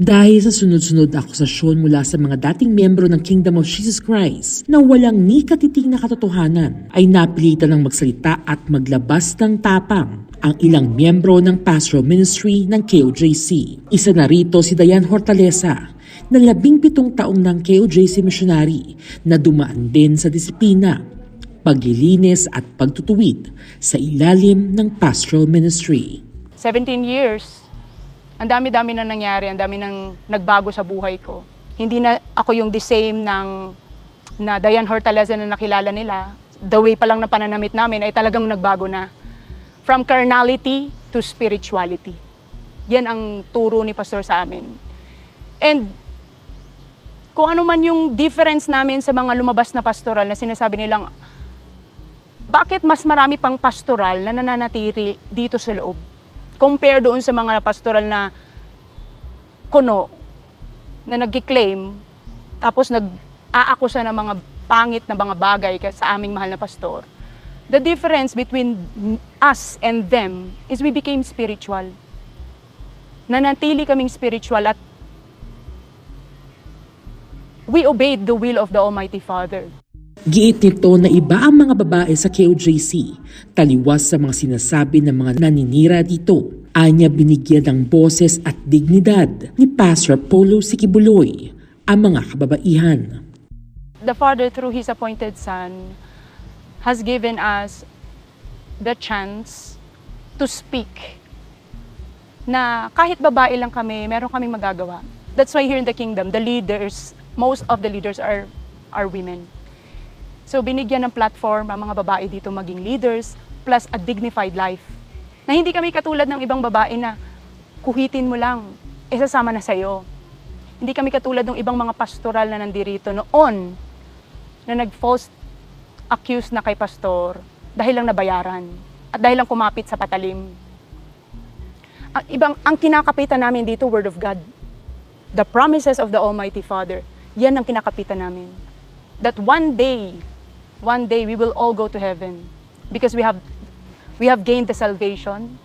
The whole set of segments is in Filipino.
Dahil sa sunod-sunod na akusasyon mula sa mga dating miyembro ng Kingdom of Jesus Christ na walang ni katiting na katotohanan, ay napilitan ng magsalita at maglabas ng tapang ang ilang miyembro ng pastoral ministry ng KOJC. Isa na rito si Dayan Hortaleza na labing pitong taong ng KOJC missionary na dumaan din sa disiplina, paglilinis at pagtutuwid sa ilalim ng pastoral ministry. 17 years, ang dami-dami na nangyari, ang dami nang nagbago sa buhay ko. Hindi na ako yung the same ng na Diane Hortaleza na nakilala nila. The way pa lang na pananamit namin ay talagang nagbago na. From carnality to spirituality. Yan ang turo ni Pastor sa amin. And kung ano man yung difference namin sa mga lumabas na pastoral na sinasabi nilang bakit mas marami pang pastoral na nananatili dito sa loob? Compare doon sa mga pastoral na kuno na nag-claim tapos nag-aakusa ng mga pangit na mga bagay sa aming mahal na pastor. The difference between us and them is we became spiritual. Nanatili kaming spiritual at we obeyed the will of the Almighty Father. Giit nito na iba ang mga babae sa KOJC, taliwas sa mga sinasabi ng mga naninira dito. Anya binigyan ng boses at dignidad ni Pastor Polo Sikibuloy ang mga kababaihan. the Father, through His appointed Son, has given us the chance to speak. Na kahit babae lang kami, meron kaming magagawa. That's why here in the kingdom, the leaders, most of the leaders are, are women. So binigyan ng platform ang mga babae dito maging leaders, plus a dignified life. Na hindi kami katulad ng ibang babae na kuhitin mo lang, isasama na sa'yo. Hindi kami katulad ng ibang mga pastoral na nandirito noon na nag-false accuse na kay pastor dahil lang nabayaran at dahil lang kumapit sa patalim. Ang ibang ang kinakapitan namin dito word of God. The promises of the Almighty Father. Yan ang kinakapitan namin. That one day, one day we will all go to heaven because we have we have gained the salvation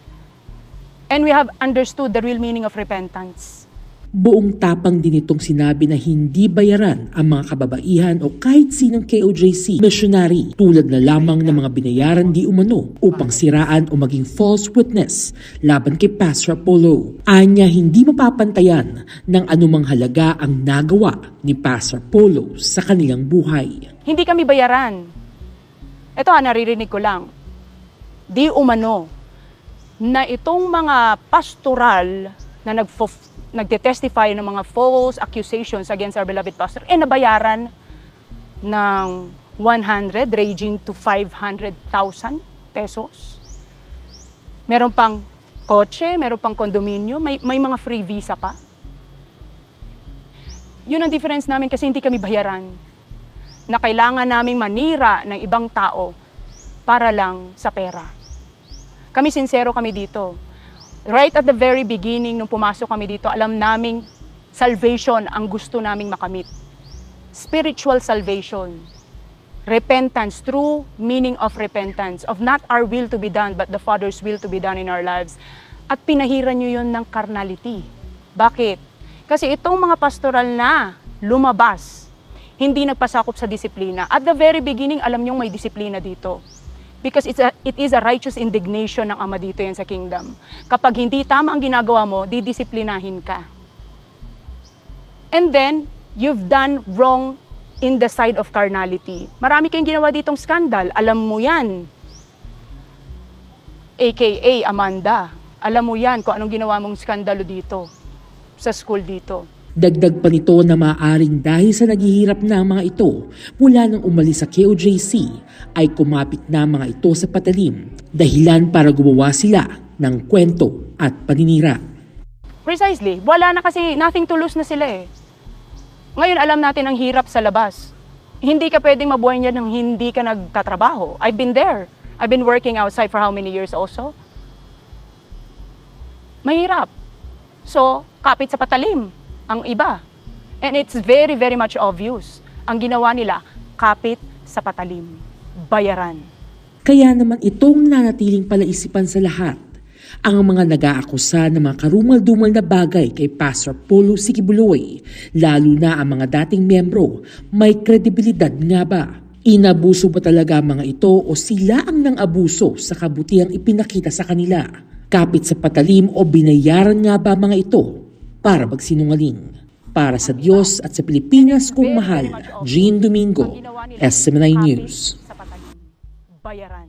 and we have understood the real meaning of repentance. Buong tapang din itong sinabi na hindi bayaran ang mga kababaihan o kahit sinong KOJC missionary tulad na lamang ng mga binayaran di umano upang siraan o maging false witness laban kay Pastor Apollo. Anya hindi mapapantayan ng anumang halaga ang nagawa ni Pastor Apollo sa kanilang buhay. Hindi kami bayaran. Ito ha, naririnig ko lang. Di umano na itong mga pastoral na nag nagte-testify ng mga false accusations against our beloved pastor, eh nabayaran ng 100 ranging to 500,000 pesos. Meron pang kotse, meron pang kondominyo, may, may mga free visa pa. Yun ang difference namin kasi hindi kami bayaran na kailangan naming manira ng ibang tao para lang sa pera. Kami sincero kami dito. Right at the very beginning, nung pumasok kami dito, alam naming salvation ang gusto naming makamit. Spiritual salvation. Repentance, true meaning of repentance, of not our will to be done, but the Father's will to be done in our lives. At pinahiran nyo yun ng carnality. Bakit? Kasi itong mga pastoral na lumabas, hindi nagpasakop sa disiplina. At the very beginning, alam nyong may disiplina dito. Because it's a, it is a righteous indignation ng Ama dito yan sa kingdom. Kapag hindi tama ang ginagawa mo, didisiplinahin ka. And then, you've done wrong in the side of carnality. Marami kayong ginawa ditong skandal. Alam mo yan. AKA Amanda. Alam mo yan kung anong ginawa mong skandalo dito. Sa school dito. Dagdag pa nito na maaaring dahil sa naghihirap na mga ito mula nang umalis sa KOJC ay kumapit na mga ito sa patalim dahilan para gumawa sila ng kwento at paninira. Precisely. Wala na kasi nothing to lose na sila eh. Ngayon alam natin ang hirap sa labas. Hindi ka pwedeng mabuhay niyan nang hindi ka nagtatrabaho. I've been there. I've been working outside for how many years also? Mahirap. So, kapit sa patalim ang iba. And it's very, very much obvious. Ang ginawa nila, kapit sa patalim. Bayaran. Kaya naman itong nanatiling palaisipan sa lahat ang mga nag-aakusa ng mga karumal-dumal na bagay kay Pastor Polo Sikibuloy, lalo na ang mga dating miyembro, may kredibilidad nga ba? Inabuso ba talaga mga ito o sila ang nang abuso sa kabutihang ipinakita sa kanila? Kapit sa patalim o binayaran nga ba mga ito para magsinungaling? Para sa Diyos at sa Pilipinas kung mahal, Jean Domingo, SMNI News. Bayaran.